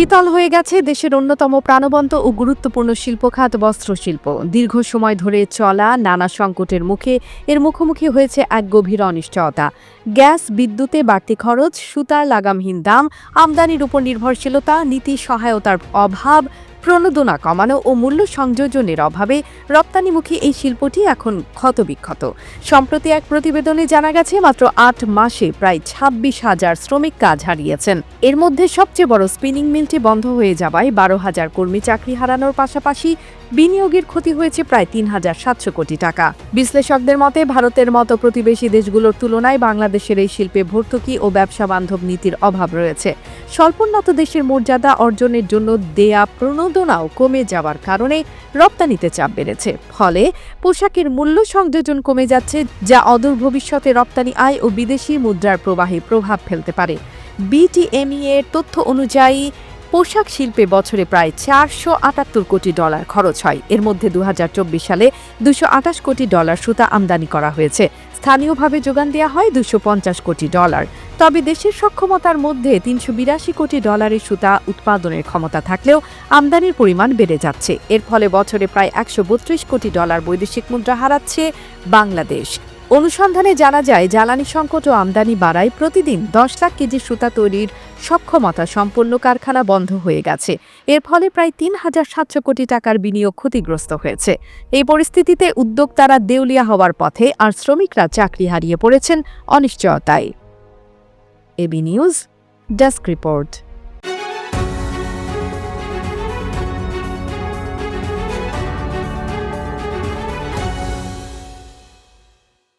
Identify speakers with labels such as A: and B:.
A: শীতল হয়ে গেছে দেশের অন্যতম প্রাণবন্ত ও গুরুত্বপূর্ণ শিল্পখাত বস্ত্রশিল্প। দীর্ঘ সময় ধরে চলা নানা সংকটের মুখে এর মুখোমুখি হয়েছে এক গভীর অনিশ্চয়তা। গ্যাস, বিদ্যুতে বাড়তি খরচ, সুতার লাগামহীন দাম, আমদানির উপর নির্ভরশীলতা, নীতি সহায়তার অভাব প্রণোদনা কমানো ও মূল্য সংযোজনের অভাবে রপ্তানিমুখী এই শিল্পটি এখন ক্ষতবিক্ষত। সম্প্রতি এক প্রতিবেদনে জানা গেছে, মাত্র আট মাসে প্রায় ছাব্বিশ হাজার শ্রমিক কাজ হারিয়েছেন। এর মধ্যে সবচেয়ে বড় স্পিনিং মিলটি বন্ধ হয়ে যাওয়ায় বারো হাজার কর্মী চাকরি হারানোর পাশাপাশি বিনিয়োগের ক্ষতি হয়েছে প্রায় তিন হাজার সাতশো কোটি টাকা। বিশ্লেষকদের মতে, ভারতের মতো প্রতিবেশী দেশগুলোর তুলনায় বাংলাদেশের এই শিল্পে ভর্তুকি ও ব্যবসা বান্ধব নীতির অভাব রয়েছে। স্বল্পোন্নত দেশের মর্যাদা অর্জনের জন্য দেয়া প্রণোদনাও কমে যাওয়ার কারণে রপ্তানিতে চাপ বেড়েছে। ফলে পোশাকের মূল্য সংযোজন কমে যাচ্ছে, যা অদূর ভবিষ্যতে রপ্তানি আয় ও বিদেশি মুদ্রার প্রবাহে প্রভাব ফেলতে পারে। বিটিএমই এর তথ্য অনুযায়ী পোশাক শিল্পে বছরে প্রায় চারশো আটাত্তর কোটি ডলার খরচ হয়। এর মধ্যে দুহাজার চব্বিশ সালে দুশো আঠাশ কোটি ডলার সুতা আমদানি করা হয়েছে। স্থানীয়ভাবে যোগান দেওয়া হয় দুশো পঞ্চাশ কোটি ডলার। তবে দেশের সক্ষমতার মধ্যে তিনশো বিরাশি কোটি ডলারের সুতা উৎপাদনের ক্ষমতা থাকলেও আমদানির পরিমাণ বেড়ে যাচ্ছে। এর ফলে বছরে প্রায় একশো বত্রিশ কোটি ডলার বৈদেশিক মুদ্রা হারাচ্ছে বাংলাদেশ। অনুসন্ধানে জানা যায়, জ্বালানি সংকট ও আমদানি বাড়ায় প্রতিদিন দশ লাখ কেজি সুতা তৈরির সক্ষমতা সম্পন্ন কারখানা বন্ধ হয়ে গেছে। এর ফলে প্রায় তিন হাজার সাতশো কোটি টাকার বিনিয়োগ ক্ষতিগ্রস্ত হয়েছে। এই পরিস্থিতিতে উদ্যোক্তারা দেউলিয়া হওয়ার পথে আর শ্রমিকরা চাকরি হারিয়ে পড়েছেন অনিশ্চয়তায়। AB news, desk report.